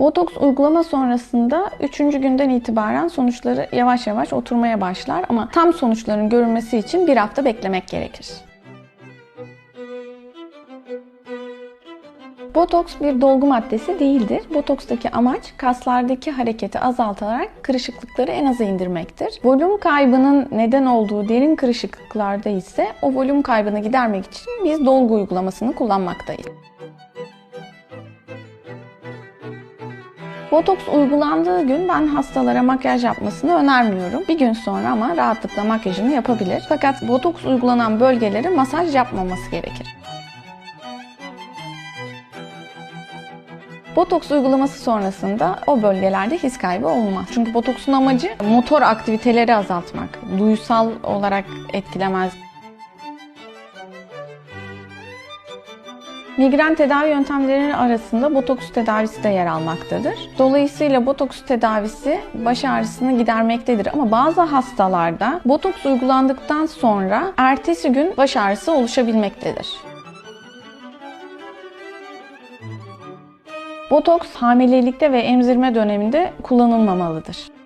Botoks uygulama sonrasında 3. günden itibaren sonuçları yavaş yavaş oturmaya başlar ama tam sonuçların görülmesi için bir hafta beklemek gerekir. Botoks bir dolgu maddesi değildir. Botokstaki amaç kaslardaki hareketi azaltarak kırışıklıkları en aza indirmektir. Volüm kaybının neden olduğu derin kırışıklıklarda ise o volüm kaybını gidermek için biz dolgu uygulamasını kullanmaktayız. Botoks uygulandığı gün ben hastalara makyaj yapmasını önermiyorum. Bir gün sonra ama rahatlıkla makyajını yapabilir. Fakat botoks uygulanan bölgelere masaj yapmaması gerekir. Botoks uygulaması sonrasında o bölgelerde his kaybı olmaz. Çünkü botoksun amacı motor aktiviteleri azaltmak. Duysal olarak etkilemez. Migren tedavi yöntemlerinin arasında botoks tedavisi de yer almaktadır. Dolayısıyla botoks tedavisi baş ağrısını gidermektedir ama bazı hastalarda botoks uygulandıktan sonra ertesi gün baş ağrısı oluşabilmektedir. Botoks hamilelikte ve emzirme döneminde kullanılmamalıdır.